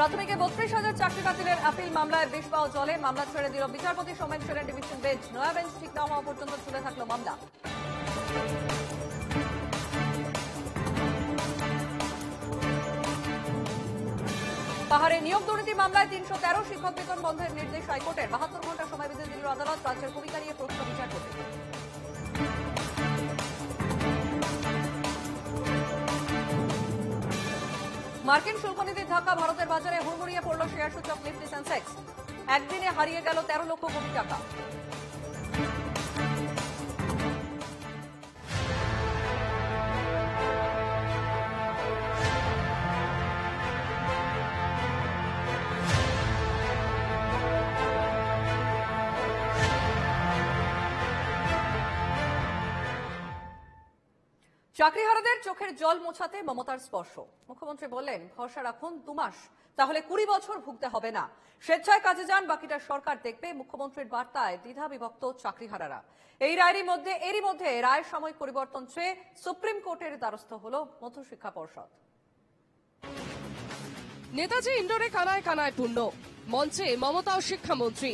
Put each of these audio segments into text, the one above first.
প্রাথমিকে বত্রিশ হাজার চাকরি বাতিলের আপিল মামলায় বিষ পাওয়া জলে, মামলা ছেড়ে দিল বিচারপতি সোমেন সেনের ডিভিশন বেঞ্চ। নয়া বেঞ্চ ঠিক না হওয়া পর্যন্ত চলে থাকল মামলা। পাহাড়ে নিয়োগ দুর্নীতি মামলায় তিনশো তেরো শিক্ষক বেতন বন্ধের নির্দেশ হাইকোর্টের। বাহাত্তর ঘণ্টা সময় বেঁধে দিল আদালত, রাজ্যের ভূমিকা নিয়ে প্রশ্ন বিচার বিচারপতি। মার্কিন শুল্কনীতির ধাক্কা ভারতের বাজারে হুড়মুড়িয়ে পড়ল শেয়ার সূচক নিফটি সেন্সেক্স। একদিনে হারিয়ে গেল তেরো লক্ষ কোটি টাকা। চাকরিহারাদের চোখের জল মোছাতে মমতার স্পর্শ। মুখ্যমন্ত্রী বললেন, ভরসা রাখুন দু মাস, তাহলে কুড়ি বছর ভুগতে হবে না। স্বেচ্ছায় কাজে যান, বাকিটা সরকার দেখবে, মুখ্যমন্ত্রীর বার্তায় দ্বিধা বিভক্ত চাকরিহারারা। এই রায়েরই মধ্যে, এরই মধ্যে রায় সাময়িক পরিবর্তন চেয়ে সুপ্রিম কোর্টের দ্বারস্থ হল মধ্যশিক্ষা পর্ষদ। নেতাজি ইন্ডোরে কানায় কানায় পূর্ণ। মঞ্চে মমতা ও শিক্ষামন্ত্রী।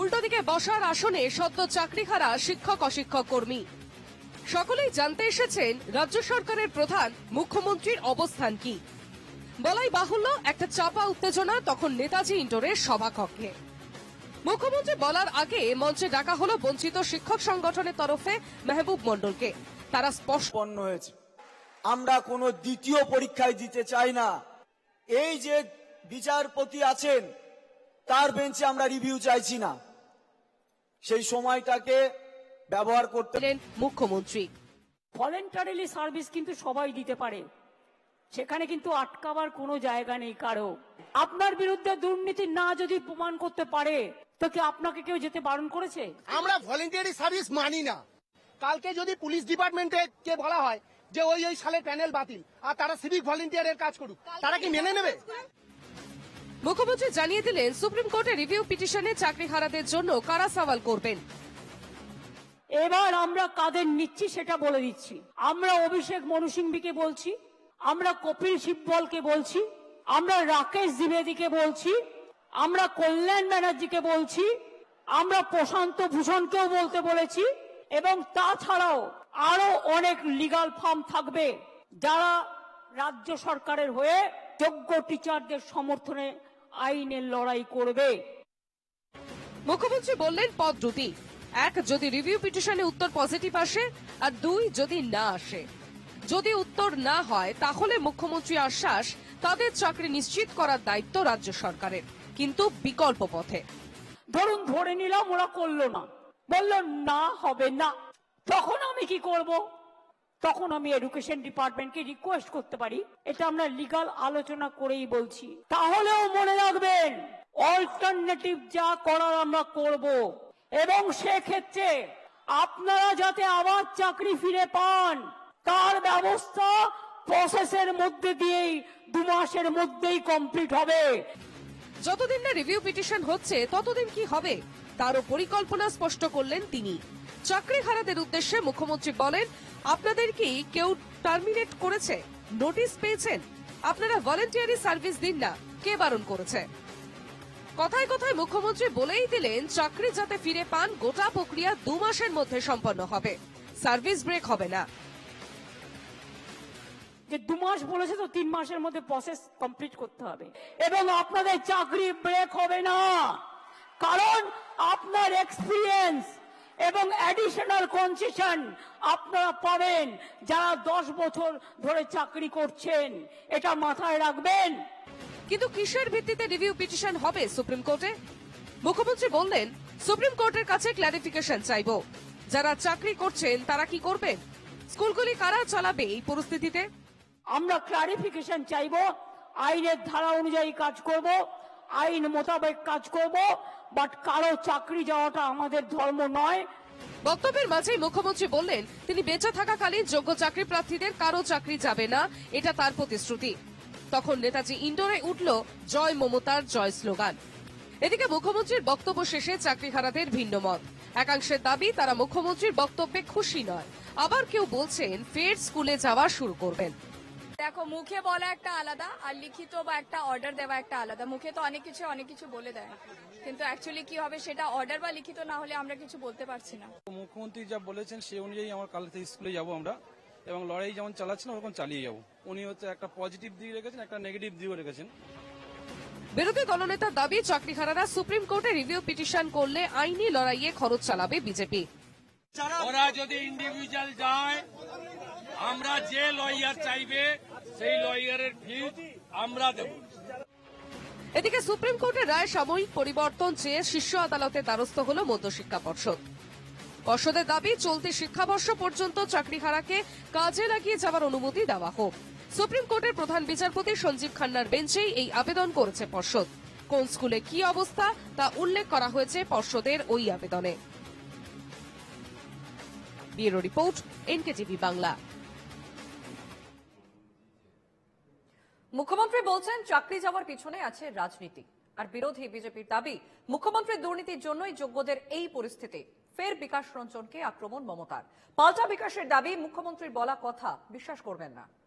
উল্টো দিকে বসার আসনে সদ্য চাকরিহারা শিক্ষক অশিক্ষক কর্মী। সকলেই জানতে এসেছেন রাজ্য সরকারের প্রধান মুখ্যমন্ত্রীর অবস্থান কি। বলাই বাহুল্য, একটা চাপা উত্তেজনা তখন নেতাজি ইন্ডোরের সভাকক্ষে। মুখ্যমন্ত্রী বলার আগে মঞ্চে ডাকা হলো বঞ্চিত শিক্ষক সংগঠনের তরফে মেহবুব মণ্ডলকে। তারা স্পষ্ট হয়েছে। আমরা কোনো দ্বিতীয় পরীক্ষায় দিতে চাই না। এই যে বিচারপতি আছেন, তার বেঞ্চে আমরা রিভিউ চাইছি না। সেই সময়টাকে ব্যবহার করতে দিলেন মুখ্যমন্ত্রী। ভলেন্টারিলি সার্ভিস কিন্তু সবাই দিতে পারে। সেখানে কিন্তু আটকাবার কোনো জায়গা নেই কারও। আপনার বিরুদ্ধে দুর্নীতি না যদি প্রমাণ করতে পারে তো কি আপনাকে কেউ যেতে বারণ করেছে? আমরা ভলেন্টিয়ারি সার্ভিস মানি না। কালকে যদি পুলিশ ডিপার্টমেন্টে কে বলা হয় যে ওই ওই সালের প্যানেল বাতিল আর তারা সিভিক ভলেন্টিয়ারের কাজ করুক তারা কি মেনে নেবে? মুখ্যমন্ত্রী জানিয়ে দিলেন সুপ্রিম কোর্টে রিভিউ পিটিশনে চাকরিহারাদের জন্য কারা সওয়াল করবেন? এবার আমরা কাদের নিচ্ছি সেটা বলে দিচ্ছি। আমরা অভিষেক মনু সিংভিকে বলছি, আমরা কপিল সিব্বলকে বলছি, আমরা রাকেশ দ্বিবেদীকে বলছি, আমরা কল্যাণ ব্যানার্জিকে বলছি, আমরা প্রশান্ত ভূষণকেও বলতে বলেছি এবং তাছাড়াও আরও অনেক লিগাল ফার্ম থাকবে যারা রাজ্য সরকারের হয়ে যোগ্য টিচারদের সমর্থনে আইনের লড়াই করবে। মুখ্যমন্ত্রী বললেন পদ এক, যদি রিভিউ পিটিশনে উত্তর পজিটিভ আসে, আর দুই, যদি না আসে। যদি উত্তর না হয়, তাহলে মুখ্যমন্ত্রী আশ্বাস, তাদের চাকরি নিশ্চিত করার দায়িত্ব রাজ্য সরকারের। কিন্তু বিকল্প পথে। ধরুন, ধরে নিলাম ওরা করল না। বলল, না, হবে না। তখন আমি কি করব? তখন আমি এডুকেশন ডিপার্টমেন্টকে রিকোয়েস্ট করতে পারি। এটা আমরা লিগাল আলোচনা করেই বলছি। তাহলেও মনে রাখবেন অল্টারনেটিভ যা করার আমরা করব। এবং সেক্ষেত্রে আপনারা যাতে আবার চাকরি ফিরে পান, তার ব্যবস্থা প্রসেসের মধ্যে দিয়েই, দু মাসের মধ্যেই কমপ্লিট হবে। যতদিন না রিভিউ পিটিশন হচ্ছে, ততদিন কি হবে? তারও পরিকল্পনা স্পষ্ট করলেন তিনি। চাকরিহারাদের উদ্দেশ্যে মুখ্যমন্ত্রী বলেন, আপনাদের কি কেউ টার্মিনেট করেছে? নোটিশ পেয়েছেন? আপনারা ভলেন্টিয়ারি সার্ভিস দিন না, কে বারণ করেছে? কথায় কথায় মুখ্যমন্ত্রী বলেই দিলেন, চাকরি যাতে ফিরে পান, গোটা প্রক্রিয়া দু মাসের মধ্যে সম্পন্ন হবে। সার্ভিস ব্রেক হবে না। যে দু মাস বলেছে তো তিন মাসের মধ্যে প্রসেস কমপ্লিট করতে হবে। এবং আপনাদের চাকরি ব্রেক হবে না। কারণ আপনার এক্সপিরিয়েন্স এবং অ্যাডিশনাল কনসেশন আপনারা পাবেন যারা দশ বছর ধরে চাকরি করছেন। এটা মাথায় রাখবেন। কিন্তু কিসের ভিত্তিতে রিভিউ পিটিশন হবে সুপ্রিম কোর্টে মুখ্যমন্ত্রী বললেন সুপ্রিম কোর্টের কাছে ক্ল্যারিফিকেশন চাইব। যারা চাকরি করছেন তারা কি করবেন? স্কুলগুলি কারা চালাবে এই পরিস্থিতিতে? আমরা ক্লারিফিকেশন চাইব আইনের ধারা অনুযায়ী কাজ করব আইন মোতাবেক কাজ করব বাট কারও চাকরি যাওয়াটা আমাদের ধর্ম নয়। বক্তব্যের মাঝেই মুখ্যমন্ত্রী বললেন তিনি বেঁচে থাকাকালীন যোগ্য চাকরি প্রার্থীদের কারও চাকরি যাবে না এটা তার প্রতিশ্রুতি। তখন নেতাজি ইন্ডোরে উঠল জয় মমতার জয় স্লোগান। এদিকে মুখ্যমন্ত্রীর বক্তব্য শেষে চাকরিহারাদের ভিন্ন মত একাংশের দাবি তারা মুখ্যমন্ত্রীর বক্তব্যে খুশি নয়। আবার কেউ বলছেন ফের স্কুলে যাওয়া শুরু করবেন। দেখো মুখে বলা একটা আলাদা আর লিখিত বা একটা অর্ডার দেওয়া একটা আলাদা। মুখে তো অনেক কিছু অনেক কিছু বলে দেয়। কিন্তু অ্যাকচুয়ালি কি হবে সেটা অর্ডার বা লিখিত না হলে আমরা কিছু বলতে পারছি না। মুখ্যমন্ত্রী যা বলেছেন সেই অনুযায়ী আমার কাল থেকে স্কুলে যাব আমরা। এবং লড়াই যেমন চালাচ্ছেন ওরকম চালিয়ে যাব। উনি হচ্ছে একটা পজিটিভ দিক রেখেছেন একটা নেগেটিভ দিকও রেখেছেন। বিরোধী দলনেতার দাবি চাকরিহারারা সুপ্রিম কোর্টে রিভিউ পিটিশন করলে আইনি লড়াইয়ে খরচ চালাবে বিজেপি। ওরা যদি ইন্ডিভিজুয়াল যায় আমরা যে লয়ার চাইবে সেই লয়ারের ফিজ আমরা দেব। এদিকে সুপ্রিম কোর্টের রায় সাময়িক পরিবর্তন চেয়ে শীর্ষ আদালতের দ্বারস্থ হল মধ্যশিক্ষা পর্ষদ। পর্ষদের দাবি চলতি শিক্ষাবর্ষ পর্যন্ত চাকরিহারাকে কাজে লাগিয়ে যাওয়ার অনুমতি দেওয়া হোক। সুপ্রিম কোর্টের প্রধান বিচারপতি সঞ্জীব খান্নার বেঞ্চেই এই আবেদন করেছে পর্ষদ। কোন স্কুলে কি অবস্থা তা উল্লেখ করা হয়েছে পর্ষদের ওই আবেদনে। বাংলা। মুখ্যমন্ত্রী বলছেন, চাকরি যাওয়ার পিছনে আছে রাজনীতি। আর বিরোধী বিজেপির দাবি, মুখ্যমন্ত্রীর দুর্নীতির জন্যই যোগ্যদের এই পরিস্থিতি। ফের বিকাশ রঞ্জনকে আক্রমণ মমতার। পাল্টা বিকাশের দাবি, মুখ্যমন্ত্রীর বলা কথা বিশ্বাস করবেন না।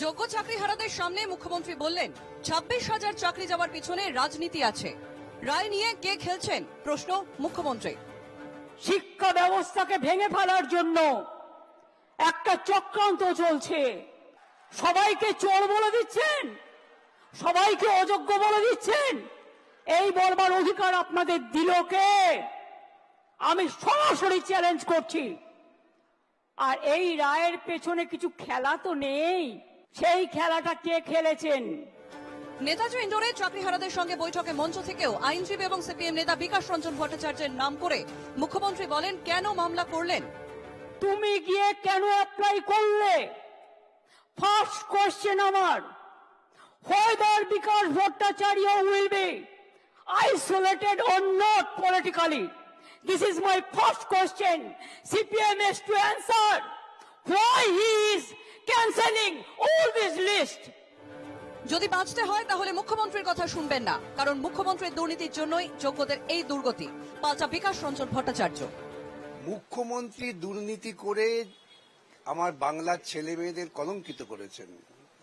যোগ্য চাকরি চাকরিহারাদের সামনে মুখ্যমন্ত্রী বললেন, ছাব্বিশ হাজার চাকরি যাওয়ার পিছনে রাজনীতি আছে। রায় নিয়ে কে খেলছেন? প্রশ্ন মুখ্যমন্ত্রী। শিক্ষা ব্যবস্থাকে ভেঙে ফেলার জন্য একটা চক্রান্ত চলছে। সবাইকে চোর বলে দিচ্ছেন? সবাইকে অযোগ্য বলে দিচ্ছেন? এই বলবার অধিকার আপনাদের দিল কে? আমি সরাসরি চ্যালেঞ্জ করছি। আর এই রায়ের পেছনে কিছু খেলা তো নেই। সেই খেলাটা কে খেলেছেন? নেতাজি ইন্ডোরে চাকরিহারাদের সঙ্গে বৈঠকে মঞ্চ থেকেও আইনজীবী এবং সিপিএম নেতা বিকাশ রঞ্জন ভট্টাচার্যের নাম করে মুখ্যমন্ত্রী বলেন কেন মামলা করলেন? তুমি গিয়ে কেন অ্যাপ্লাই করলে? ফার্স্ট কোয়েশ্চেন আমার। whether Bikash Bhattacharya will be isolated or not politically this is my first question. CPM has to answer why he is cancelling all this list? যদি বাঁচতে হয় তাহলে মুখ্যমন্ত্রীর কথা শুনবেন না। কারণ মুখ্যমন্ত্রীর দুর্নীতির জন্যই যোগ্যদের এই দুর্গতি। পাল্টা বিকাশ রঞ্জন ভট্টাচার্য। মুখ্যমন্ত্রী দুর্নীতি করে আমার বাংলার ছেলে মেয়েদের কলঙ্কিত করেছেন।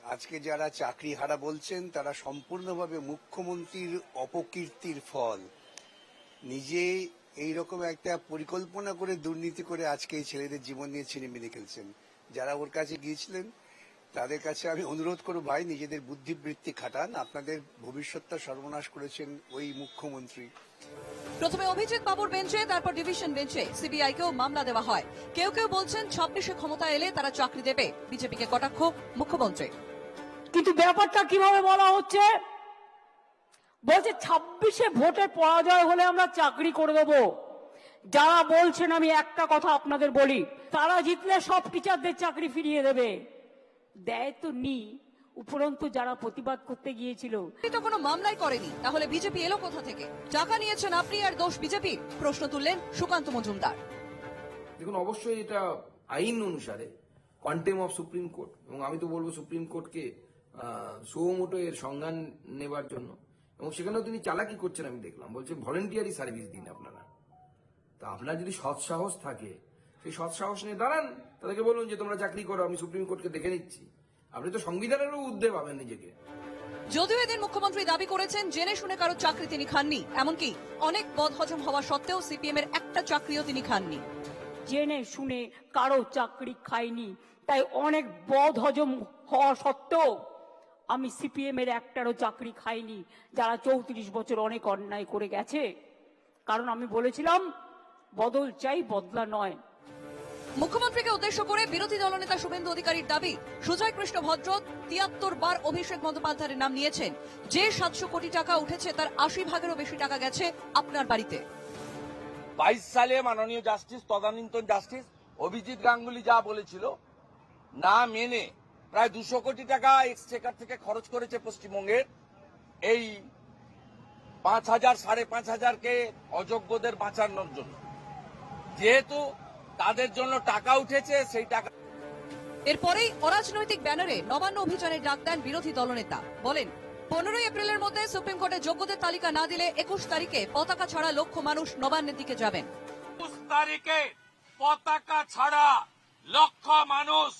আজকে যারা চাকরি হারা বলছেন তারা সম্পূর্ণভাবে মুখ্যমন্ত্রীর অপকীর্তির ফল। নিজে এই রকম একটা পরিকল্পনা করে দুর্নীতি করে আজকে এই ছেলেদের জীবন নিয়ে ছিনিমিনি খেলছেন। যারা ওর কাছে গিয়েছিলেন তাদের কাছে আমি অনুরোধ করব ভাই নিজেদের বুদ্ধিবৃত্তি খাটান। আপনাদের ভবিষ্যৎটা সর্বনাশ করেছেন ওই মুখ্যমন্ত্রী। প্রথমে অভিজিৎ বাবুর বেঞ্চে তারপর ডিভিশন বেঞ্চে সিবিআই কেও মামলা দেওয়া হয়। কেউ কেউ বলছেন ছাব্বিশে ক্ষমতা এলে তারা চাকরি দেবে। বিজেপিকে কটাক্ষ মুখ্যমন্ত্রী। কিন্তু ব্যাপারটা কীভাবে বলা হচ্ছে? বলছে ছাব্বিশে ভোটে পরাজয় হলে আমরা চাকরি করে দেব। যারা বলছেন আমি একটা কথা আপনাদের বলি তারা জিতলে সব টিচারদের চাকরি ফিরিয়ে দেবে। দেয় তো নি উপরন্তু যারা প্রতিবাদ করতে গিয়েছিল। আপনি তো কোনো মামলাই করেনি তাহলে বিজেপি এলো কোথা থেকে? টাকা নিয়েছেন আপনি আর দোষ বিজেপির প্রশ্ন তুললেন সুকান্ত মজুমদার। দেখুন অবশ্যই এটা আইন অনুসারে কোয়ান্টেম অফ সুপ্রিম কোর্ট এবং আমি তো বলব সুপ্রিম কোর্টকে সুমোটো এর সংজ্ঞান নেবার জন্য এবং সেখানেও তিনি চালাকি করছেন আমি দেখলাম। বলছে ভলেন্টিয়ারি সার্ভিস দিন আপনারা। তা আপনার যদি সৎসাহস থাকে সেই সৎসাহস নিয়ে দাঁড়ান। তাদেরকে বলুন যে তোমরা চাকরি করো আমি সুপ্রিম কোর্টকে দেখে নিচ্ছি। আপনি তো সংবিধানেরও উদ্যোগ পাবেন নিজেকে। যদিও এদিন মুখ্যমন্ত্রী দাবি করেছেন জেনে শুনে কারও চাকরি তিনি খাননি। এমনকি অনেক বদহজম হওয়া সত্ত্বেও সিপিএম এর একটা চাকরিও তিনি খাননি। জেনে শুনে কারও চাকরি খাইনি তাই অনেক বদ হজম হওয়া সত্ত্বেও আমি সিপিএম এর একটারও চাকরি খাইনি যারা চৌত্রিশ বছর অনেক অন্যায় করে গেছে। কারণ আমি বলেছিলাম বদল চাই বদলা নয়। মুখ্যমন্ত্রীকে উদ্দেশ্য করে বিরোধী দলনেতা শুভেন্দু অধিকারীর দাবি সুজয় কৃষ্ণ ভদ্র তিয়াত্তর বার অভিষেক বন্দ্যোপাধ্যায়ের নাম নিয়েছেন। যে সাতশো কোটি টাকা উঠেছে তার আশি ভাগেরও বেশি টাকা গেছে আপনার বাড়িতে। বাইশ সালে মাননীয় জাস্টিস তদানীন্তন জাস্টিস অভিজিৎ গাঙ্গুলি যা বলেছিল না মেনে প্রায় দুশো কোটি টাকা এক্সচেকার থেকে খরচ করেছে পশ্চিমবঙ্গের। এই পাঁচ হাজার সাড়ে পাঁচ হাজারকে অযোগ্যদের বাঁচানোর জন্য। যেহেতু তাদের জন্য টাকা উঠেছে সেই টাকা এরপরেই অরাজনৈতিক ব্যানারে নবান্ন অভিযানের ডাক দেন বিরোধী দলনেতা। বলেন পনেরোই এপ্রিলের মধ্যে সুপ্রিম কোর্টে যোগ্যদের তালিকা না দিলে একুশ তারিখে পতাকা ছাড়া লক্ষ মানুষ নবান্নের দিকে যাবেন। একুশ তারিখে পতাকা ছাড়া লক্ষ মানুষ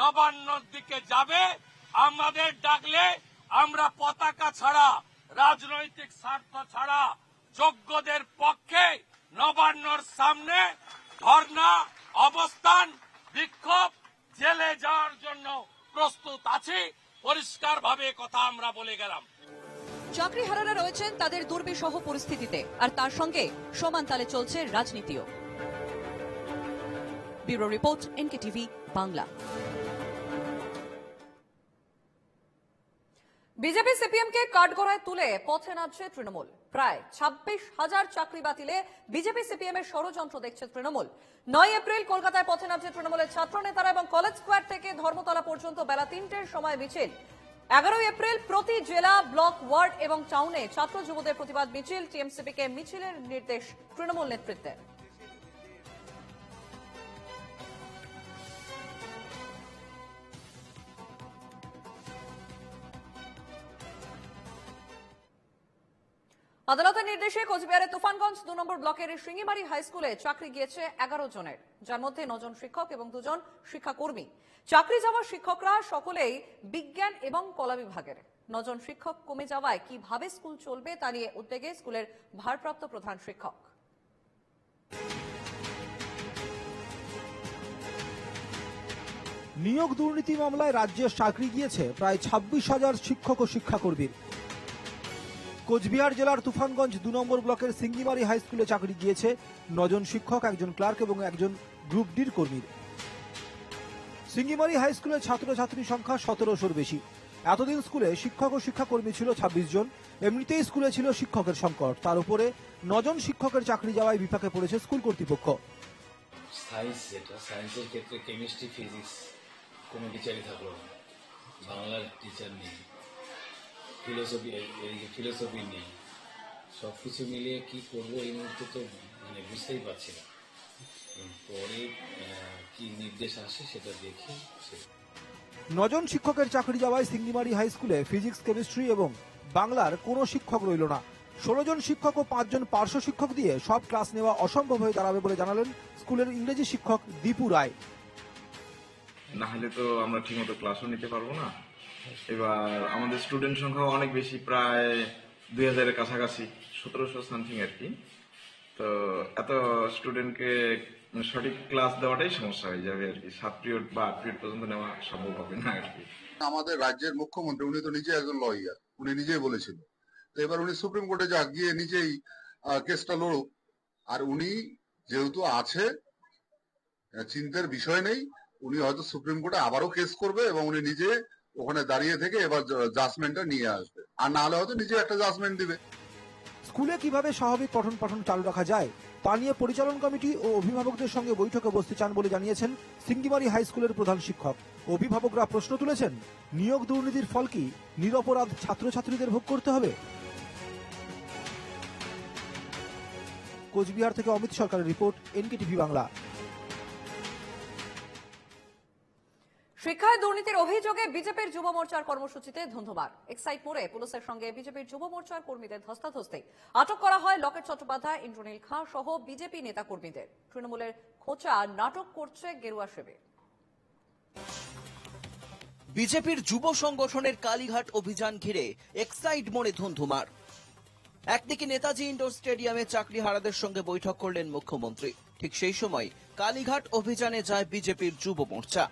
নবান্নর দিকে যাবে, আমাদের ডাকলে আমরা পতাকা ছাড়া, রাজনৈতিক স্বার্থ ছাড়া, যোগ্যদের পক্ষে নবান্নর সামনে ধর্ণা, অবস্থান, বিক্ষোভ, জেলে যাওয়ার জন্য প্রস্তুত আছি। পরিষ্কারভাবে কথা আমরা বলে গেলাম। চাকরিহারারা রয়েছেন তাদের দুর্বিষহ পরিস্থিতিতে, আর তার সঙ্গে সমান তালে চলছে রাজনীতিও। Bureau report NK TV Bangla. BJP CPM কে কাঠগড়ায় তুলে পথে নামছে তৃণমূল। প্রায় ছাব্বিশ হাজার চাকরি বাতিলে বিজেপি সিপিএম এর ষড়যন্ত্র দেখছে তৃণমূল। নয় এপ্রিল কলকাতায় পথে নামছে তৃণমূলের ছাত্র নেতারা এবং কলেজ স্কোয়ার থেকে ধর্মতলা পর্যন্ত বেলা তিনটের সময় মিছিল। এগারোই এপ্রিল প্রতি জেলা ব্লক ওয়ার্ড এবং টাউনে ছাত্র যুবদের প্রতিবাদ মিছিল। টিএমসিপি কে মিছিলের নির্দেশ তৃণমূল নেতৃত্বের। আদালতের নির্দেশে কোচবিহারের তুফানগঞ্জ দু নম্বর ব্লকের সিঙ্গিমারি হাই স্কুলে চাকরি গিয়েছে এগারো জনের। যার মধ্যে নজন শিক্ষক এবং দুজন শিক্ষাকর্মী। চাকরি যাওয়া শিক্ষকরা সকলেই বিজ্ঞান এবং কলা বিভাগের। নজন শিক্ষক কমে যাওয়ায় কীভাবে স্কুল চলবে তা নিয়ে উদ্বেগে স্কুলের ভারপ্রাপ্ত প্রধান শিক্ষক। নিয়োগ দুর্নীতি মামলায় রাজ্যে চাকরি গিয়েছে প্রায় ছাব্বিশ হাজার শিক্ষক ও শিক্ষাকর্মীর। কোচবিহার জেলার তুফানগঞ্জ দু নম্বর ব্লকের সিঙ্গিমারি হাই স্কুলে চাকরি গিয়েছে নজন শিক্ষক, একজন ক্লার্ক এবং একজন গ্রুপ ডির কর্মীর। সিঙ্গিমারি হাই স্কুলের ছাত্রছাত্রীর সংখ্যা সতেরোশোর বেশি। এতদিন স্কুলে শিক্ষক ও শিক্ষাকর্মী ছিল ছাব্বিশ জন, এমনিতেই স্কুলে ছিল শিক্ষকের সংকট। তার উপরে নজন শিক্ষকের চাকরি যাওয়ায় বিপাকে পড়েছে স্কুল কর্তৃপক্ষ। সায়েন্স যেটা সায়েন্সের ক্ষেত্রে কেমিস্ট্রি ফিজিক্স কোনো টিচারই থাকল বাংলার টিচার নেই। ফিলোসফি এই যে ফিলোসফি নেই সব কিছু মিলিয়ে কি করব এই মুহূর্তে তো মানে বুঝতেই পারছি না। পরে কি নির্দেশ আসে সেটা দেখে সে নজন শিক্ষকের চাকরি যাওয়ায় সিঙ্গিমারি হাই স্কুলে ফিজিক্স কেমিস্ট্রি এবং বাংলার কোনো শিক্ষক রইল না। ষোলো জন শিক্ষক ও পাঁচজন পার্শ্ব শিক্ষক দিয়ে সব ক্লাস নেওয়া অসম্ভব হয়ে দাঁড়াবে বলে জানালেন স্কুলের ইংরেজি শিক্ষক দীপু রায়। না হলে তো আমরা ঠিকমতো ক্লাসও নিতে পারব না। এবার আমাদের স্টুডেন্ট সংখ্যাও অনেক বেশি, প্রায় দুই হাজারের কাছাকাছি, সতেরোশো সামথিং আর কি। তো এত স্টুডেন্টকে সঠিক ক্লাস দেওয়াটাই সমস্যা হয়ে যাবে আর কি। সাত পিরিয়ড বা আট পিরিয়ড পর্যন্ত নেওয়া সম্ভব হবে না আর কি। আমাদের রাজ্যের মুখ্যমন্ত্রী, উনি তো নিজে একজন লয়ার উনি নিজেই বলেছিল। তো এবার উনি সুপ্রিম কোর্টে যা গিয়ে নিজেই কেসটা লড়ুক। আর উনি যেহেতু আছে চিন্তার বিষয় নেই, উনি হয়তো সুপ্রিম কোর্টে আবারও কেস করবে এবং উনি নিজে ওখানে দাঁড়িয়ে থেকে এবার জাজমেন্টটা নিয়ে আসবে। আর না হলে হয়তো নিজে একটা জাজমেন্ট দিবে। স্কুলে কীভাবে স্বাভাবিক পঠন পাঠন চালু রাখা যায়, তা নিয়ে পরিচালন কমিটি ও অভিভাবকদের সঙ্গে বৈঠকে বসতে চান বলে জানিয়েছেন সিঙ্গিমারি হাই স্কুলের প্রধান শিক্ষক। অভিভাবকরা প্রশ্ন তুলেছেন, নিয়োগ দুর্নীতির ফল কি? নিরপরাধ ছাত্রছাত্রীদের ভোগ করতে হবে? কোচবিহার থেকে অমিত সরকারের রিপোর্ট, এনকেটিভি বাংলা। শিক্ষায় দুর্নীতির অভিযোগে বিজেপির যুব মোর্চার কর্মসূচিতে ধুন্ধুমার এক্সাইট মোড়ে পুলিশের সঙ্গে বিজেপির যুব মোর্চার কর্মীদের ধস্তাধস্তি। আটক করা হয় লকেট চট্টোপাধ্যায়, ইন্দ্রনীল খাঁ সহ বিজেপি নেতা কর্মীদের তৃণমূলের খোঁচা নাটক করছে গেরুয়া শিবির। বিজেপির যুব সংগঠনের কালীঘাট অভিযান ঘিরে এক্সাইড মোড়ে ধুন্ধুমার। একদিকে নেতাজি ইন্ডোর স্টেডিয়ামে চাকরি হারাদের সঙ্গে বৈঠক করলেন মুখ্যমন্ত্রী। ঠিক সেই সময় কালীঘাট অভিযানে যায় বিজেপির যুব মোর্চা।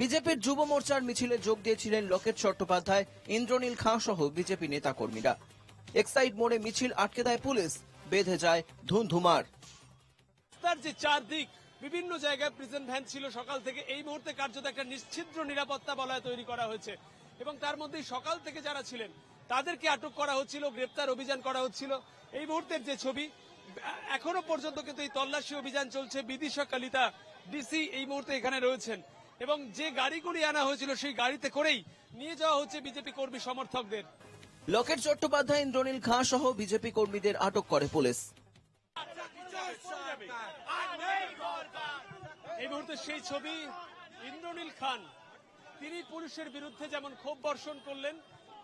বিজেপির যুব মোর্চার মিছিলে যোগ দিয়েছিলেন লকেট চট্টোপাধ্যায়, ইন্দ্রনীল খাঁ সহ বিজেপি নেতাকর্মীরা। এক্সাইড মোড়ে মিছিল আটকে দেয় পুলিশ, বেঁধে যায় ধুন্ধুমার। রাস্তার যে চারদিক, বিভিন্ন জায়গায় প্রিজন ভ্যান ছিল সকাল থেকে, এই মুহূর্তে কার্যত একটা নিশ্ছিদ্র নিরাপত্তা বলয় তৈরি করা হয়েছে। এবং তার মধ্যেই সকাল থেকে যারা ছিলেন, তাদেরকে আটক করা হচ্ছিল, গ্রেপ্তার অভিযান করা হচ্ছিল। এই মুহূর্তের যে ছবি, এখনও পর্যন্ত কিন্তু এই তল্লাশি অভিযান চলছে। বিদিশা কালিতা, ডিসি এই মুহূর্তে এখানে রয়েছেন। এবং যে গাড়িগুলি আনা হয়েছিল সেই গাড়িতে করেই নিয়ে যাওয়া হচ্ছে বিজেপি কর্মী সমর্থকদের। লকেট চট্টোপাধ্যায় ইন্দ্রনীল খাঁ সহ বিজেপি কর্মীদের আটক করে পুলিশ। এই মুহূর্তে সেই ছবি ইন্দ্রনীল খান। তিনি পুলিশের বিরুদ্ধে যেমন ক্ষোভ বর্ষণ করলেন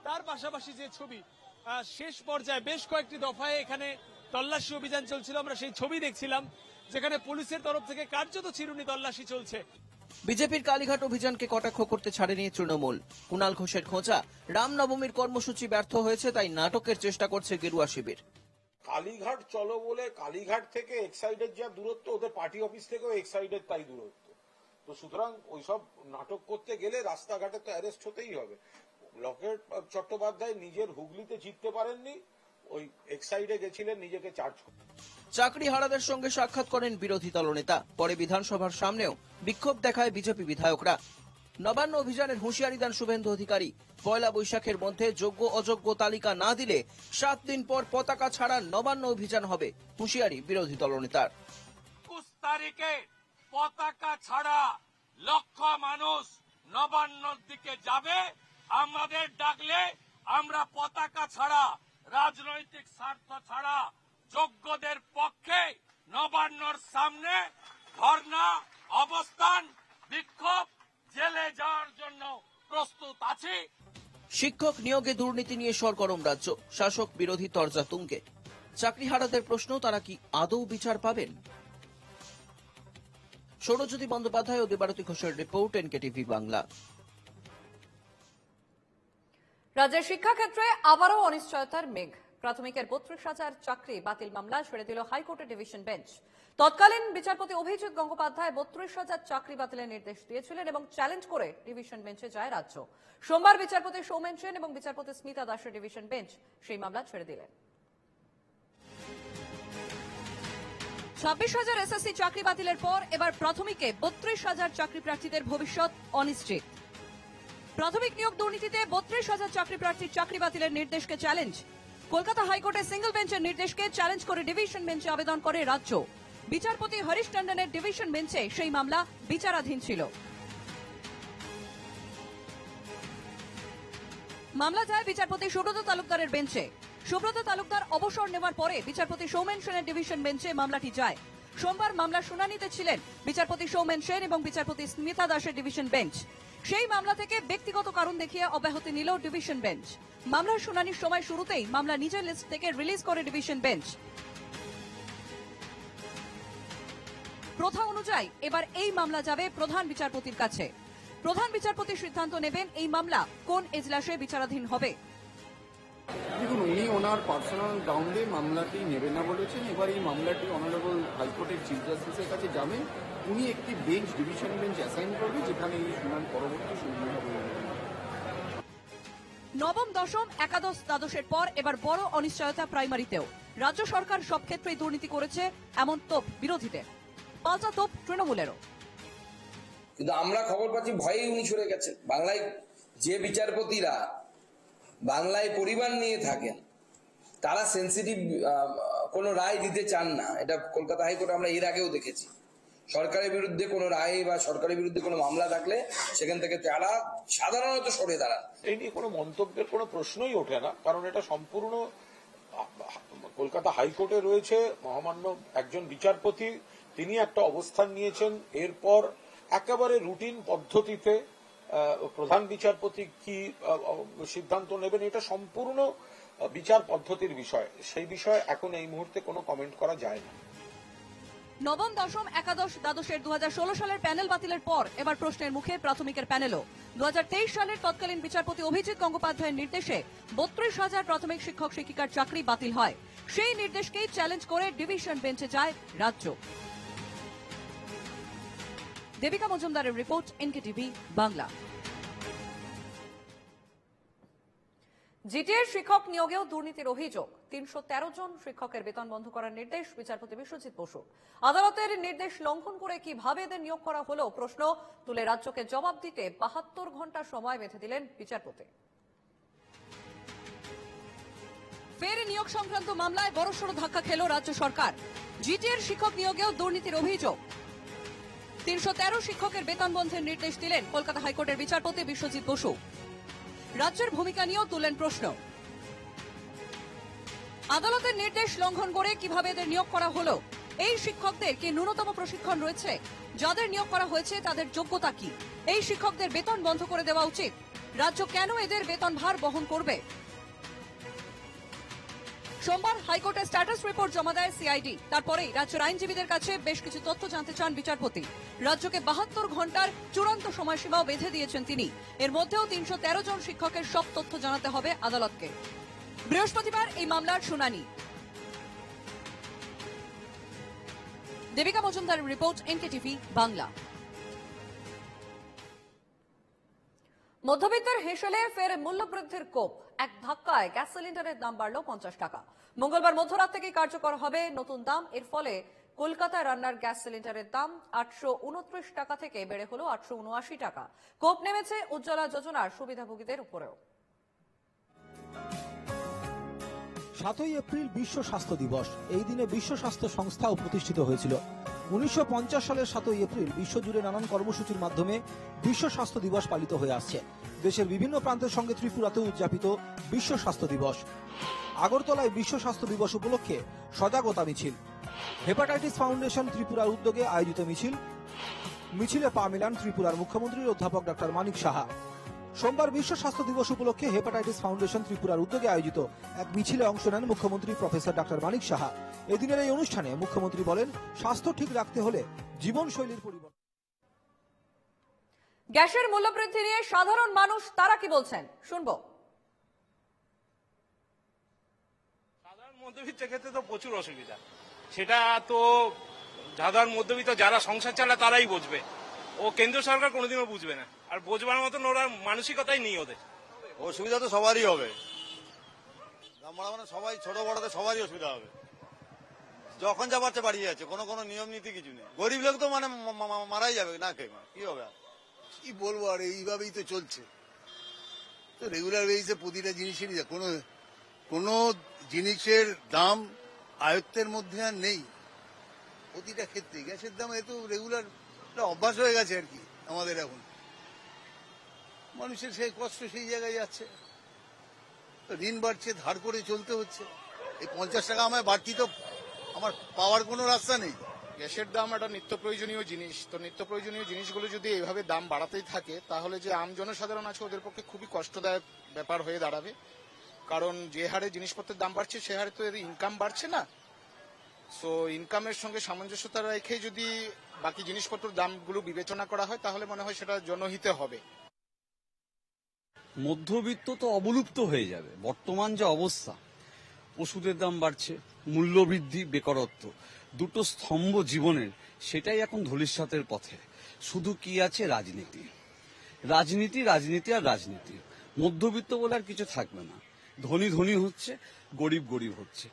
তার পাশাপাশি যে ছবি শেষ পর্যায়ে বেশ কয়েকটি দফায় এখানে তল্লাশি অভিযান চলছিল আমরা সেই ছবি দেখছিলাম যেখানে পুলিশের তরফ থেকে কার্যত চিরুনি তল্লাশি চলছে। বিজেপির কালীঘাট অভিযানকে কটাক্ষ করতে ছাড়েনি তৃণমূল। কুণাল ঘোষের খোঁজা। রামনবমীর কর্মসূচি ব্যর্থ হয়েছে, তাই নাটকের চেষ্টা করছে গেরুয়া শিবির। কালীঘাট চলো বলে কালীঘাট থেকে এক্সাইডের যা দূরত্ব, ওদের পার্টি অফিস থেকেও এক্সাইডের তাই দূরত্ব। তো সুতরাং ওইসব নাটক করতে গেলে রাস্তাঘাটে তো অ্যারেস্ট হতেই হবে। লকেট চট্টোপাধ্যায় নিজের হুগলিতে জিততে পারেননি, ওই এক এক্সাইডে গেছিলেন, নিজেকে চার্জ করতে চাকরি হারাদের সঙ্গে সাক্ষাৎ করেন বিরোধী দলনেতা। পরে বিধানসভার সামনেও বিক্ষোভ দেখায় বিজেপি বিধায়করা। নবান্ন অভিযানের হুঁশিয়ারি দেন শুভেন্দু অধিকারী। পয়লা বৈশাখের মধ্যে যোগ্য অযোগ্য তালিকা না দিলে সাত দিন পর পতাকা ছাড়া নবান্ন অভিযান হবে হুঁশিয়ারি বিরোধী দলনেতার। একুশ তারিখে পতাকা ছাড়া লক্ষ মানুষ নবান্নর দিকে যাবে। আমাদের ডাকলে আমরা পতাকা ছাড়া, রাজনৈতিক স্বার্থ ছাড়া যোগ্যদের পক্ষে নবান্নর সামনে ধর্ণা অবস্থান বিক্ষোভ জেলে যাওয়ার জন্য প্রস্তুত আছি। শিক্ষক নিয়োগে দুর্নীতি নিয়ে সরগরম রাজ্য শাসক বিরোধী তরজা তুঙ্গে। চাকরি হারাদের প্রশ্ন তারা কি আদৌ বিচার পাবেন? সৌরজ্যোতি বন্দ্যোপাধ্যায় ও দেবারতী ঘোষের রিপোর্ট এনকেটিভি বাংলা। রাজ্যের শিক্ষাক্ষেত্রে আবারও অনিশ্চয়তার মেঘ। প্রাথমিকের বত্রিশ হাজার চাকরি বাতিল মামলা ছেড়ে দিল হাইকোর্টের ডিভিশন বেঞ্চ। তৎকালীন বিচারপতি অভিজিৎ গঙ্গোপাধ্যায় বত্রিশ হাজার চাকরি বাতিলের নির্দেশ দিয়েছিলেন এবং চ্যালেঞ্জ করে ডিভিশন বেঞ্চে যায় রাজ্য। সোমবার বিচারপতি সৌমেন সেন এবং বিচারপতি স্মিতা দাসের ডিভিশন বেঞ্চ সেই মামলা ছেড়ে দিলেন। ছাব্বিশ হাজার এসএসসি চাকরি বাতিলের পর এবার প্রাথমিকে বত্রিশ হাজার চাকরি প্রার্থীদের ভবিষ্যৎ অনিশ্চিত। প্রাথমিক নিয়োগ দুর্নীতিতে বত্রিশ হাজার চাকরি প্রার্থীর চাকরি বাতিলের নির্দেশকে চ্যালেঞ্জ। কলকাতা হাইকোর্টের সিঙ্গল বেঞ্চের নির্দেশকে চ্যালেঞ্জ করে ডিভিশন বেঞ্চে আবেদন করে রাজ্য। বিচারপতি হরিশ টন্ডনের ডিভিশন বেঞ্চে সেই মামলা বিচারাধীন ছিল। মামলা যায় বিচারপতি সুব্রত তালুকদারের বেঞ্চে। সুব্রত তালুকদার অবসর নেওয়ার পরে বিচারপতি সৌমেন সেনের ডিভিশন বেঞ্চে মামলাটি যায়। সোমবার মামলা শুনানিতে ছিলেন বিচারপতি সৌমেন সেন এবং বিচারপতি স্মিতা দাসের ডিভিশন বেঞ্চ। সেই মামলা থেকে ব্যক্তিগত কারণ দেখিয়ে অব্যাহতি নিল ডিভিশন বেঞ্চ। মামলার শুনানির সময় শুরুতেই মামলা নিজের লিস্ট থেকে রিলিজ করে ডিভিশন বেঞ্চ। প্রথা অনুযায়ী এবার এই মামলা যাবে প্রধান বিচারপতির কাছে। প্রধান বিচারপতি সিদ্ধান্ত নেবেন এই মামলা কোন এজলাসে বিচারাধীন হবে। দেখুন উনি ওনার পার্সোনাল গ্রাউন্ডে মামলাটি নেবেন না বলেছেন। এবার এই মামলাটি অনারেবল হাইকোর্টের চিফ জাস্টিসের কাছে যাবেন উনি একটি বেঞ্চ ডিভিশন বেঞ্চ অ্যাসাইন করবে যেখানে এই শুনানি পরবর্তী শুনানি হবে। নবম দশম একাদশ দ্বাদশের পর এবার বড় অনিশ্চয়তা প্রাইমারিতেও। রাজ্য সরকার সব ক্ষেত্রেই দুর্নীতি করেছে এমন তোপ বিরোধীদের পাল্টা তোপ তৃণমূলেরও। কিন্তু আমরা খবর পাচ্ছি ভয়ে উনি সরে গেছেন। বাংলায় যে বিচারপতিরা বাংলায় পরিবার নিয়ে থাকেন। তারা সেন্সিটিভ কোনো রায় দিতে চান না। এটা কলকাতা হাইকোর্টে আমরা এর আগেও দেখেছি। সরকারের বিরুদ্ধে কোনো রায় বা সরকারের বিরুদ্ধে কোনো মামলা থাকলে সেখান থেকে তারা সাধারণত সরে দাঁড়ান। এই নিয়ে কোনো মন্তব্যের কোনো প্রশ্নই ওঠে না, কারণ এটা সম্পূর্ণ, কলকাতা হাইকোর্টে রয়েছে মহামান্য একজন বিচারপতি, তিনি একটা অবস্থান নিয়েছেন। এরপর একেবারে রুটিন পদ্ধতিতে প্রধান বিচারপতি কি সিদ্ধান্ত নেবেন এটা সম্পূর্ণ বিচার পদ্ধতির বিষয়। সেই বিষয়ে এখন এই মুহূর্তে কোনো কমেন্ট করা যায় না। নবম, দশম, একাদশ, দ্বাদশের দু হাজার ষোলো সালের প্যানেল বাতিলের পর এবার প্রশ্নের মুখে প্রাথমিকের প্যানেলও। দু হাজার তেইশ সালের তৎকালীন বিচারপতি অভিজিৎ গঙ্গোপাধ্যায়ের নির্দেশে বত্রিশ হাজার প্রাথমিক শিক্ষক শিক্ষিকার চাকরি বাতিল হয়। সেই নির্দেশকেই চ্যালেঞ্জ করে ডিভিশন বেঞ্চে যায় রাজ্য। দেবিকা মজুমদারের রিপোর্ট, এনকেটিভি, বাংলা। জিটিএর শিক্ষক নিয়োগেও দুর্নীতির অভিযোগ। তিনশো তেরো জন শিক্ষকের বেতন বন্ধ করার নির্দেশ বিচারপতি বিশ্বজিৎ বসু। আদালতের নির্দেশ লঙ্ঘন করে কীভাবে এদের নিয়োগ করা হলো, প্রশ্ন তুলে রাজ্যকে জবাব দিতে বাহাত্তর ঘণ্টা সময় বেঁধে দিলেন বিচারপতি। ফের নিয়োগ সংক্রান্ত মামলায় বড়সড় ধাক্কা খেল রাজ্য সরকার। জিটিএর শিক্ষক নিয়োগেও দুর্নীতির অভিযোগ। তিনশো তেরো শিক্ষকের বেতন বন্ধের নির্দেশ দিলেন কলকাতা হাইকোর্টের বিচারপতি বিশ্বজিৎ বসু। রাজ্যের ভূমিকা নিয়েও তুললেন প্রশ্ন। আদালতের নির্দেশ লঙ্ঘন করে কীভাবে এদের নিয়োগ করা হলো? এই শিক্ষকদের কি ন্যূনতম প্রশিক্ষণ রয়েছে? যাদের নিয়োগ করা হয়েছে, তাদের যোগ্যতা কি? এই শিক্ষকদের বেতন বন্ধ করে দেওয়া উচিত। রাজ্য কেন এদের বেতন ভার বহন করবে? সোমবার হাইকোর্টে স্ট্যাটাস রিপোর্ট জমা দেয় সিআইডি। তারপরেই রাজ্যের আইনজীবীদের কাছে বেশ কিছু তথ্য জানতে চান বিচারপতি। রাজ্যকে বাহাত্তর ঘণ্টার চূড়ান্ত সময়সীমাও বেঁধে দিয়েছেন তিনি। এর মধ্যেও তিনশো তেরো জন শিক্ষকের সব তথ্য জানাতে হবে আদালতকে। বৃহস্পতিবার এই মামলার শুনানি। দেবিকা মজুমদারের রিপোর্ট, এনকেটিভি, বাংলা। মধ্যবিত্তের হেসেলে ফের মূল্যবৃদ্ধির কোপ। এক ধাক্কায় গ্যাস সিলিন্ডারের দাম বাড়ল পঞ্চাশ টাকা। মঙ্গলবার মধ্যরাত থেকে কার্যকর হবে নতুন দাম। এর ফলে কলকাতায় রান্নার গ্যাস সিলিন্ডারের দাম আটশো উনত্রিশ টাকা থেকে বেড়ে হলো আটশো উনআশি টাকা। কোপ নেমেছে উজ্জ্বলা যোজনার সুবিধাভোগীদের উপরেও। সাতই এপ্রিল বিশ্ব স্বাস্থ্য দিবস। এই দিনে বিশ্ব স্বাস্থ্য সংস্থাও প্রতিষ্ঠিত হয়েছিল। উনিশশো সালের সাতই এপ্রিল বিশ্বজুড়ে নানান কর্মসূচির মাধ্যমে বিশ্ব স্বাস্থ্য দিবস পালিত হয়ে আসছে। দেশের বিভিন্ন প্রান্তের সঙ্গে ত্রিপুরাতেও উদযাপিত বিশ্ব স্বাস্থ্য দিবস। আগরতলায় বিশ্ব স্বাস্থ্য দিবস উপলক্ষে সজাগতা মিছিল। হেপাটাইটিস ফাউন্ডেশন ত্রিপুরার উদ্যোগে আয়োজিত মিছিল। মিছিলে পা মেলান ত্রিপুরার মুখ্যমন্ত্রীর অধ্যাপক ডাক্তার মানিক সাহা। সোমবার বিশ্ব স্বাস্থ্য দিবস উপলক্ষে হেপাটাইটিস ফাউন্ডেশন ত্রিপুরার উদ্যোগে আয়োজিত এক মিছিলে অংশ নেন মুখ্যমন্ত্রী প্রফেসর ডক্টর মানিক সাহা। এদিনের এই অনুষ্ঠানে মুখ্যমন্ত্রী বলেন স্বাস্থ্য ঠিক রাখতে হলে জীবনশৈলীর পরিবর্তন গ্যাসের মূল্যবৃদ্ধি নিয়ে সাধারণ মানুষ তারা কি বলছেন? শুনব। সাধারণ মধ্যবিত্তের ক্ষেত্রে তো প্রচুর অসুবিধা। সেটা তো সাধারণ মধ্যবিত্ত যারা সংসার চালায় তারাই বুঝবে। ও কেন্দ্র সরকার কোনোদিনও বুঝবে না। আর বোঝবার মতন ওরা মানসিকতাই নেই ওদের। অসুবিধা তো সবারই হবে। মানে সবাই ছোট বড়তে সবারই অসুবিধা হবে। যখন যা পারছে বাড়িয়ে যাচ্ছে কোনো কোনো নিয়ম নীতি কিছু নেই। গরিব লোক তো মানে মারাই যাবে না খেয়ে কি হবে কি বলব আর এইভাবেই তো চলছে। তো রেগুলার বেসিসে প্রতিটা জিনিসেরই যা- কোনো কোনো জিনিসের দাম আয়ত্তের মধ্যে আর নেই। প্রতিটা ক্ষেত্রে। গ্যাসের দাম এত রেগুলার অভ্যাস হয়ে গেছে আর কি, আমাদের এখন। মানুষের সেই কষ্ট সেই জায়গায় যাচ্ছে। ঋণ বাড়ছে, ধার করে চলতে হচ্ছে। এই পঞ্চাশ টাকা আমায় বাড়তি তো আমার পাওয়ার কোনো রাস্তা নেই। গ্যাসের দাম একটা নিত্য প্রয়োজনীয় জিনিস। তো নিত্য প্রয়োজনীয় জিনিসগুলো যদি এভাবে দাম বাড়াতেই থাকে, তাহলে যে আম জনসাধারণ আছে ওদের পক্ষে খুবই কষ্টদায়ক ব্যাপার হয়ে দাঁড়াবে। কারণ যে হারে জিনিসপত্রের দাম বাড়ছে, সে হারে তো এর ইনকাম বাড়ছে না। সো ইনকামের সঙ্গে সামঞ্জস্যতা রেখে যদি বাকি জিনিসপত্রের দামগুলো বিবেচনা করা হয় তাহলে মনে হয় সেটা জনহিতে হবে। মধ্যবিত্ত তো অবলুপ্ত হয়ে যাবে। বর্তমান যে অবস্থা ওষুধের দাম বাড়ছে মূল্যবৃদ্ধি বেকারত্ব দুটো স্তম্ভ জীবনের সেটাই এখন ধূলিসাতের পথে। শুধু কি আছে? রাজনীতি। রাজনীতি রাজনীতি আর রাজনীতি। মধ্যবিত্ত বলে আর কিছু থাকবে না। ধনী ধনী হচ্ছে গরিব গরিব হচ্ছে।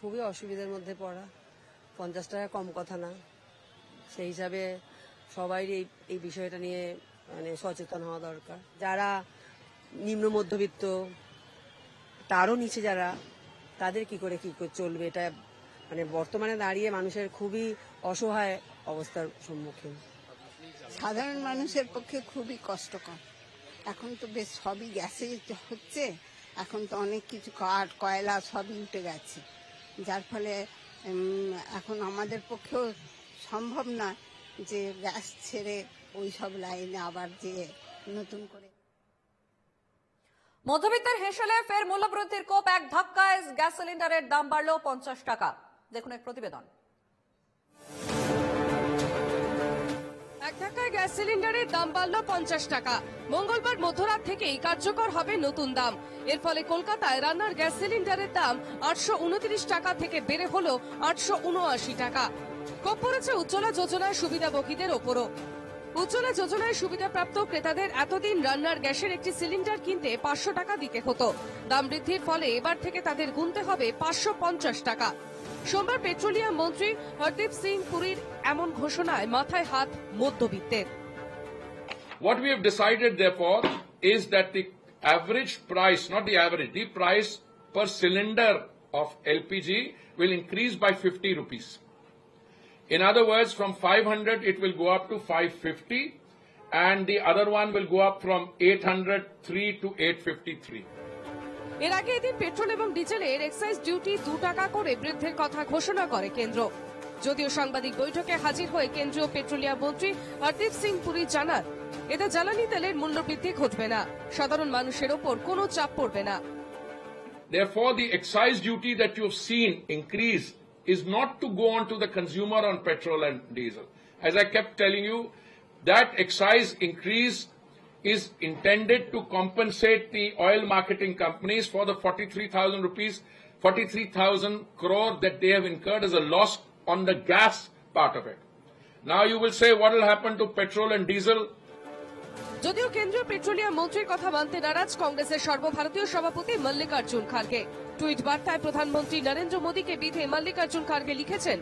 খুবই অসুবিধার মধ্যে পড়া। পঞ্চাশ টাকা কম কথা না। সেই হিসাবে সবাই এই এই বিষয়টা নিয়ে মানে সচেতন হওয়া দরকার। যারা নিম্ন মধ্যবিত্ত, তারও নিচে যারা, তাদের কি করে কি চলবে? এটা মানে বর্তমানে দাঁড়িয়ে মানুষের খুবই অসহায় অবস্থার সম্মুখীন। সাধারণ মানুষের পক্ষে খুবই কষ্টকর। এখন তো বেশ সবই গ্যাসে হচ্ছে, এখন তো অনেক কিছু কাঠ কয়লা সবই উঠে গেছে। যার ফলে এখন আমাদের পক্ষেও সম্ভব না যে গ্যাস ছেড়ে ওই সব লাইনে আবার যে নতুন করে। মধ্যবিত্তের হেসেলে ফের মূল্যবৃদ্ধির কোপ এক ধাক্কায় গ্যাস সিলিন্ডারের দাম বাড়ল পঞ্চাশ টাকা। দেখুন এক প্রতিবেদন। এক ধাক্কায় গ্যাস সিলিন্ডারের দাম বাড়ল পঞ্চাশ টাকা। মঙ্গলবার মধ্যরাত থেকেই কার্যকর হবে নতুন দাম। এর ফলে কলকাতায় রান্নার গ্যাস সিলিন্ডারের দাম আটশো উনত্রিশ টাকা থেকে বেড়ে হলো আটশো উনআশি টাকা। কোপ পড়েছে উজ্জ্বলা যোজনার সুবিধাভোগীদের ওপরও। উজ্জ্বলা যোজনায় সুবিধাপ্রাপ্ত ক্রেতাদের এতদিন রান্নার গ্যাসের একটি সিলিন্ডার কিনতে পাঁচশো টাকা দিতে হতো। দাম বৃদ্ধির ফলে এবার থেকে তাদের গুনতে হবে পাঁচশো পঞ্চাশ টাকা। সোমবার পেট্রোলিয়াম মন্ত্রী হরদীপ সিং পুরীর এমন ঘোষণায় মাথায় হাত মধ্যবিত্তের। What we have decided, therefore, is that the average price, not the average, the price per cylinder of LPG will increase by 50 rupees. In other words, from 500 it will go up to 550 and the other one will go up from 803 to 853. এর আগে এদিন petrol এবং ডিজেলের excise duty দু টাকা করে বৃদ্ধির কথা ঘোষণা করে কেন্দ্র। যদিও সাংবাদিক বৈঠকে হাজির হয়ে কেন্দ্রীয় পেট্রোলিয়াম মন্ত্রী হরদীপ সিং পুরী জানান এতে জ্বালানি তেলের মূল্য বৃদ্ধি ঘটবে না। সাধারণ মানুষের ওপর কোনো চাপ পড়বে না। Therefore, the excise duty that you have seen increase is not to go on to the consumer on petrol and diesel. As I kept telling you, that excise increase is intended to compensate the oil marketing companies for the 43,000 rupees, 43,000 crore that they have incurred as a loss on the gas part of it. Now you will say what will happen to petrol and diesel? যদিও কেন্দ্রীয় petroleum মন্ত্রীর কথা মানতে নারাজ কংগ্রেসের সর্বভারতীয় সভাপতি Mallikarjun Kharge tweet বার্তায় প্রধানমন্ত্রী নরেন্দ্র মোদীকে বিধে মল্লিকার্জুন খার্গে লিখেছেন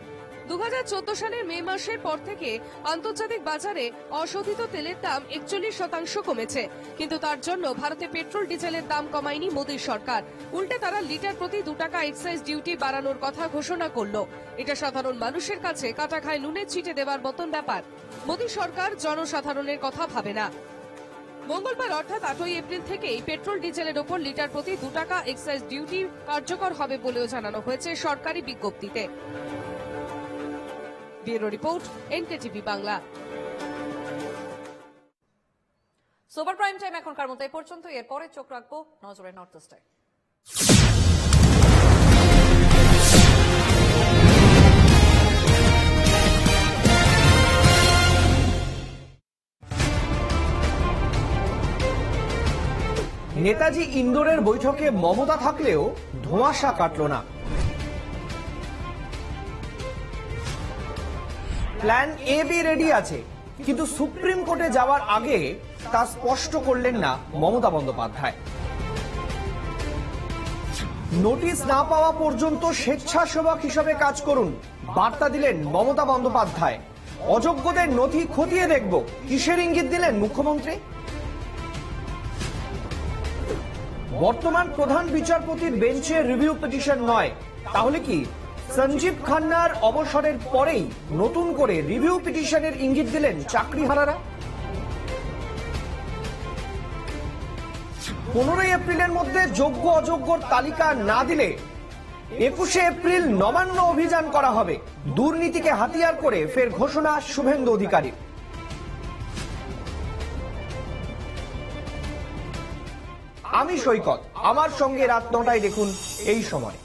দু হাজার চোদ্দ সালের মে মাসের পর থেকে আন্তর্জাতিক বাজারে অশোধিত তেলের দাম একচল্লিশ শতাংশ কমেছে। কিন্তু তার জন্য ভারতে পেট্রোল, ডিজেলের দাম কমায়নি মোদীর সরকার। উল্টে তারা লিটার প্রতি দু টাকা এক্সাইজ ডিউটি বাড়ানোর কথা ঘোষণা করল। এটা সাধারণ মানুষের কাছে কাটা খায় নুনের ছিটে দেওয়ার মতন ব্যাপার। মোদী সরকার জনসাধারণের কথা ভাবে না। মঙ্গলবার অর্থাৎ আটই এপ্রিল থেকেই পেট্রোল ডিজেলের ওপর লিটার প্রতি দু টাকা এক্সাইজ ডিউটি কার্যকর হবে বলেও জানানো হয়েছে সরকারি বিজ্ঞপ্তিতে। Report, NKTV Bangla. Super prime time এখনকার মতো এই পর্যন্ত এরপরে চোখ রাখব নজরে নর্থ ইস্টে নেতাজি ইন্দোরের বৈঠকে মমতা থাকলেও ধোঁয়াশা কাটল না। প্ল্যান এ, বি রেডি আছে, কিন্তু সুপ্রিম কোর্টে যাওয়ার আগে তা স্পষ্ট করলেন না মমতা বন্দ্যোপাধ্যায়। নোটিশ না পাওয়া পর্যন্ত স্বেচ্ছাসেবক হিসেবে কাজ করুন, বার্তা দিলেন মমতা বন্দ্যোপাধ্যায়। অযোগ্যদের নথি খতিয়ে দেখব, কিসের ইঙ্গিত দিলেন মুখ্যমন্ত্রী? বর্তমান প্রধান বিচারপতির বেঞ্চে রিভিউ পিটিশন নয়। তাহলে কি সঞ্জীব খান্নার অবসরের পরেই নতুন করে রিভিউ পিটিশনের ইঙ্গিত দিলেন চাকরিহারারা? পনেরোই এপ্রিলের মধ্যে যোগ্য অযোগ্যর তালিকা না দিলে একুশে এপ্রিল নবান্ন অভিযান করা হবে। দুর্নীতিকে হাতিয়ার করে ফের ঘোষণা শুভেন্দু অধিকারী আমি সৈকত। আমার সঙ্গে রাত নটায় দেখুন এই সময়।